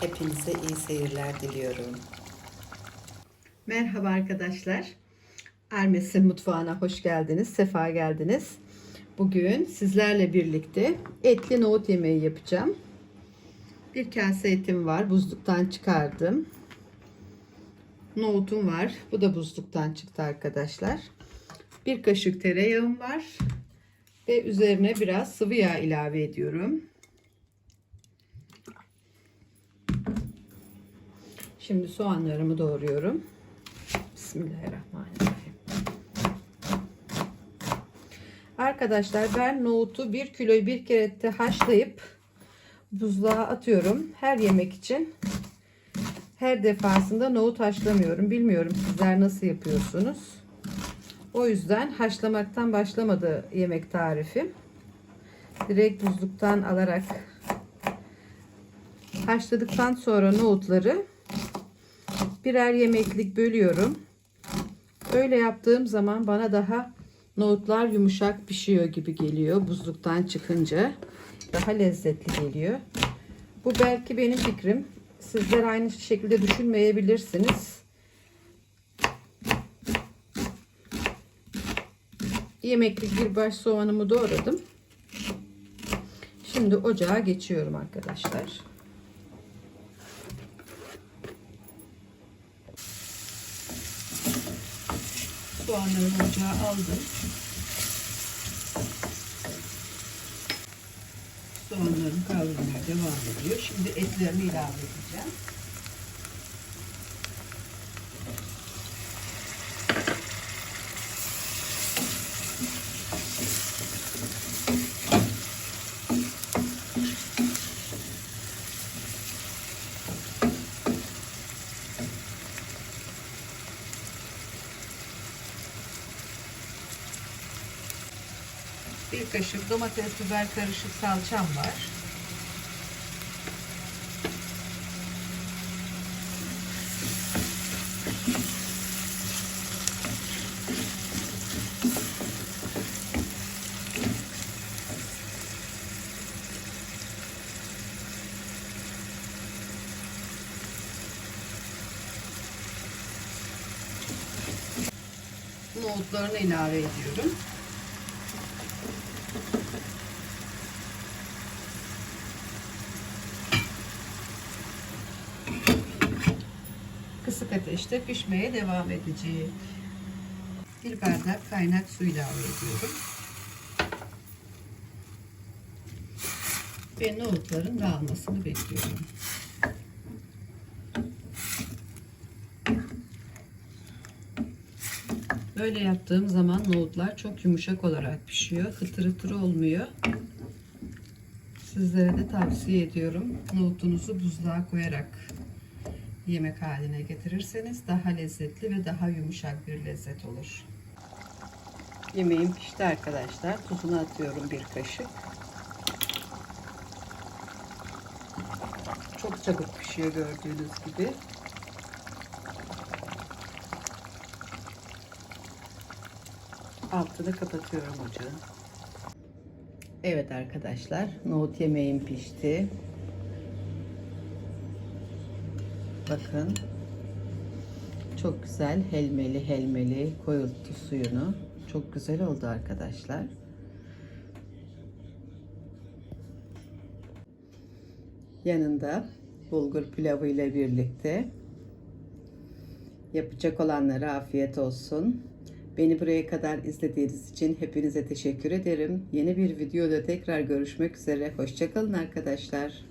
Hepinize iyi seyirler diliyorum. Merhaba arkadaşlar. Ermes'in mutfağına hoş geldiniz, sefa geldiniz. Bugün sizlerle birlikte etli nohut yemeği yapacağım. Bir kase etim var, buzluktan çıkardım. Nohutum var, bu da buzluktan çıktı arkadaşlar. Bir kaşık tereyağım var ve üzerine biraz sıvı yağ ilave ediyorum. Şimdi soğanlarımı doğruyorum. Bismillahirrahmanirrahim. Arkadaşlar ben nohutu 1 kiloyu bir kerette haşlayıp buzluğa atıyorum. Her yemek için her defasında nohut haşlamıyorum. Bilmiyorum sizler nasıl yapıyorsunuz. O yüzden haşlamaktan başlamadı yemek tarifi. Direkt buzluktan alarak haşladıktan sonra nohutları birer yemeklik bölüyorum. Öyle yaptığım zaman bana daha nohutlar yumuşak pişiyor gibi geliyor. Buzluktan çıkınca daha lezzetli geliyor. Bu belki benim fikrim. Sizler aynı şekilde düşünmeyebilirsiniz. Yemeklik bir baş soğanımı doğradım. Şimdi ocağa geçiyorum arkadaşlar. Soğanlarımı ocağa aldım. Soğanlarım kavrulmaya devam ediyor. Şimdi etlerini ilave edeceğim. Bir kaşık domates biber karışık salçam var. Nohutlarını ilave ediyorum. Kısık ateşte pişmeye devam edecek. Bir bardak kaynak su ilave ediyorum. Ve nohutların dağılmasını bekliyorum. Böyle yaptığım zaman nohutlar çok yumuşak olarak pişiyor. Kıtır kıtır olmuyor. Sizlere de tavsiye ediyorum. Nohutunuzu buzluğa koyarak yemek haline getirirseniz daha lezzetli ve daha yumuşak bir lezzet olur. Yemeğim pişti arkadaşlar. Tuzunu atıyorum bir kaşık. Çok çabuk pişiyor gördüğünüz gibi. Altını kapatıyorum ocağın. Evet arkadaşlar, nohut yemeğim pişti. Bakın. Çok güzel helmeli helmeli koyulttu suyunu. Çok güzel oldu arkadaşlar. Yanında bulgur pilavı ile birlikte yapacak olanlara afiyet olsun. Beni buraya kadar izlediğiniz için hepinize teşekkür ederim. Yeni bir videoda tekrar görüşmek üzere. Hoşçakalın arkadaşlar.